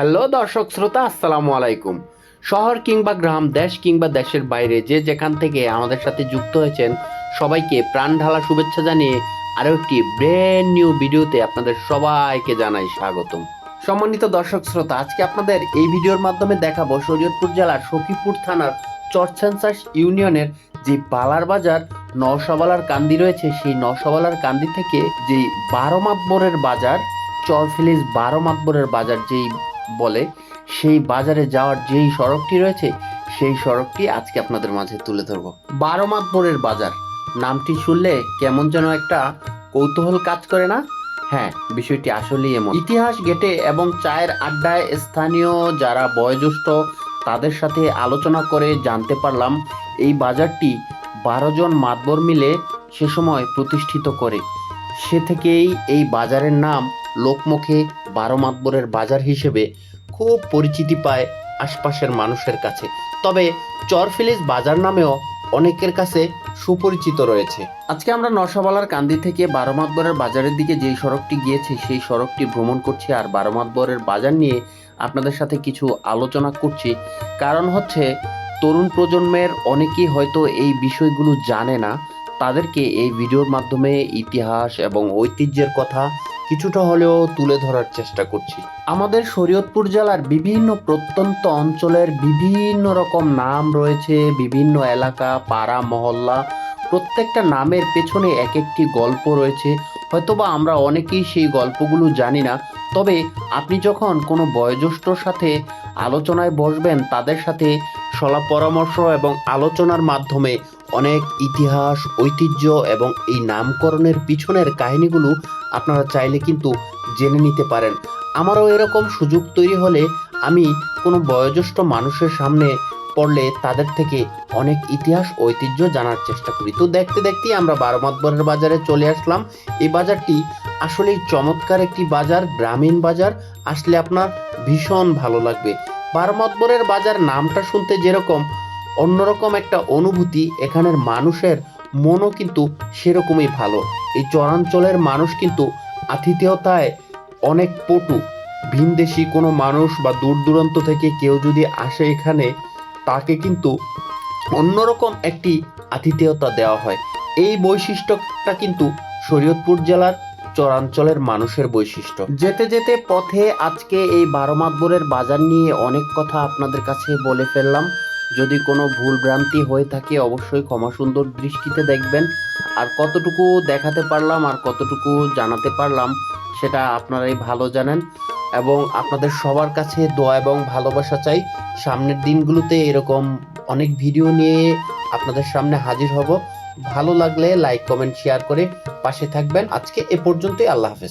Hello দর্শক শ্রোতা, আসসালামু আলাইকুম। শহর কিংবা গ্রাম, দেশ কিংবা দেশের বাইরে যে যেখান থেকে আমাদের সাথে যুক্ত হয়েছেন, সবাইকে প্রাণ ঢালা শুভেচ্ছা জানিয়ে আরও একটি ব্র্যান্ড নিউ ভিডিওতে আপনাদের সবাইকে জানাই স্বাগতম। সম্মানিত দর্শক শ্রোতা, আজকে আপনাদের এই ভিডিওর মাধ্যমে দেখাবো শরীয়তপুর জেলার সখীপুর থানার চরছানচাষ ইউনিয়নের যে বালার বাজার নশাবালার কান্দি রয়েছে। সেই নশাবালার কান্দি থেকে যে বারো মাতবরের বাজার, চরফিলিস বারো মাতবরের বাজার, যেই বলে, সেই বাজারে যাওয়ার যেই সড়কটি রয়েছে, সেই সড়কটি আজকে আপনাদের মাঝে তুলে ধরবো। বারো মাতবরের বাজার। নামটি শুনলে কেমন যেন একটা কৌতূহল কাজ করে না? হ্যাঁ বিষয়টি আসলেই এমন। ইতিহাস গেটে এবং চায়ের আড্ডায় স্থানীয় যারা বয়োজ্যেষ্ঠ, তাদের সাথে আলোচনা করে জানতে পারলাম, এই বাজারটি বারো জন মাতবর মিলে সে সময় প্রতিষ্ঠিত করে। সে থেকেই এই বাজারের নাম লোকমুখে বারো মাতবরের বাজার হিসেবে খুব পরিচিতি পায় আশপাশের মানুষের কাছে। তবে চরফিলিস বাজার নামেও অনেকের কাছে সুপরিচিত রয়েছে। আজকে আমরা নশাবালার কান্দি থেকে বারো মাতবরের বাজারের দিকে যেই সড়কটি গিয়েছে, সেই সড়কটি ভ্রমণ করছি আর বারো মাতবরের বাজার নিয়ে আপনাদের সাথে কিছু আলোচনা করছি। কারণ হচ্ছে, তরুণ প্রজন্মের অনেকেই হয়তো এই বিষয়গুলো জানে না। তাদেরকে এই ভিডিওর মাধ্যমে ইতিহাস এবং ঐতিহ্যের কথা কিছুটা হলেও তুলে ধরার চেষ্টা করছি। আমাদের শরীয়তপুর জেলার বিভিন্ন প্রত্যন্ত অঞ্চলের বিভিন্ন রকম নাম রয়েছে, বিভিন্ন এলাকা, পাড়া, মহল্লা, প্রত্যেকটা নামের পেছনে এক একটি গল্প রয়েছে। হয়তোবা আমরা অনেকেই সেই গল্পগুলো জানি না, তবে আপনি যখন কোনো বয়োজ্যেষ্ঠর সাথে আলোচনায় বসবেন, তাদের সাথে সলা পরামর্শ এবং আলোচনার মাধ্যমে অনেক ইতিহাস, ঐতিহ্য এবং এই নামকরণের পিছনের কাহিনীগুলো আপনারা চাইলে কিন্তু জেনে নিতে পারেন। আমারও এরকম সুযোগ তৈরি হলে আমি কোনো বয়োজ্যেষ্ঠ মানুষের সামনে পড়লে তাদের থেকে অনেক ইতিহাস, ঐতিহ্য জানার চেষ্টা করি। তো দেখতে দেখতেই আমরা বারোমাতবরের বাজারে চলে আসলাম। এই বাজারটি আসলেই চমৎকার একটি বাজার, গ্রামীণ বাজার। আসলে আপনার ভীষণ ভালো লাগবে। বারোমাতবরের বাজার নামটা শুনতে যেরকম, অন্যরকম একটা অনুভূতি এখানের মানুষের মনও কিন্তু সেরকমই ভালো। এই চরাঞ্চলের মানুষ কিন্তু আতিথেয়তায় অনেক পটু। ভিনদেশি কোনো মানুষ বা দূর দূরান্ত থেকে কেউ যদি আসে এখানে, তাকে কিন্তু অন্যরকম একটি আতিথেয়তা দেওয়া হয়। এই বৈশিষ্ট্যটা কিন্তু শরীয়তপুর জেলার চরাঞ্চলের মানুষের বৈশিষ্ট্য। যেতে যেতে পথে আজকে এই বারো মাতবরের বাজার নিয়ে অনেক কথা আপনাদের কাছে বলে ফেললাম। যদি কোনো ভুল ভ্রান্তি হয়ে থাকে, অবশ্যই ক্ষমা সুন্দর দৃষ্টিতে দেখবেন। আর কতটুকু দেখাতে পারলাম আর কতটুকু জানাতে পারলাম, সেটা আপনারাই ভালো জানেন। এবং আপনাদের সবার কাছে দোয়া এবং ভালোবাসা চাই। সামনের দিনগুলোতে এরকম অনেক ভিডিও নিয়ে আপনাদের সামনে হাজির হব। ভালো লাগলে লাইক, কমেন্ট, শেয়ার করে পাশে থাকবেন। আজকে এ পর্যন্তই, আল্লাহ হাফেজ।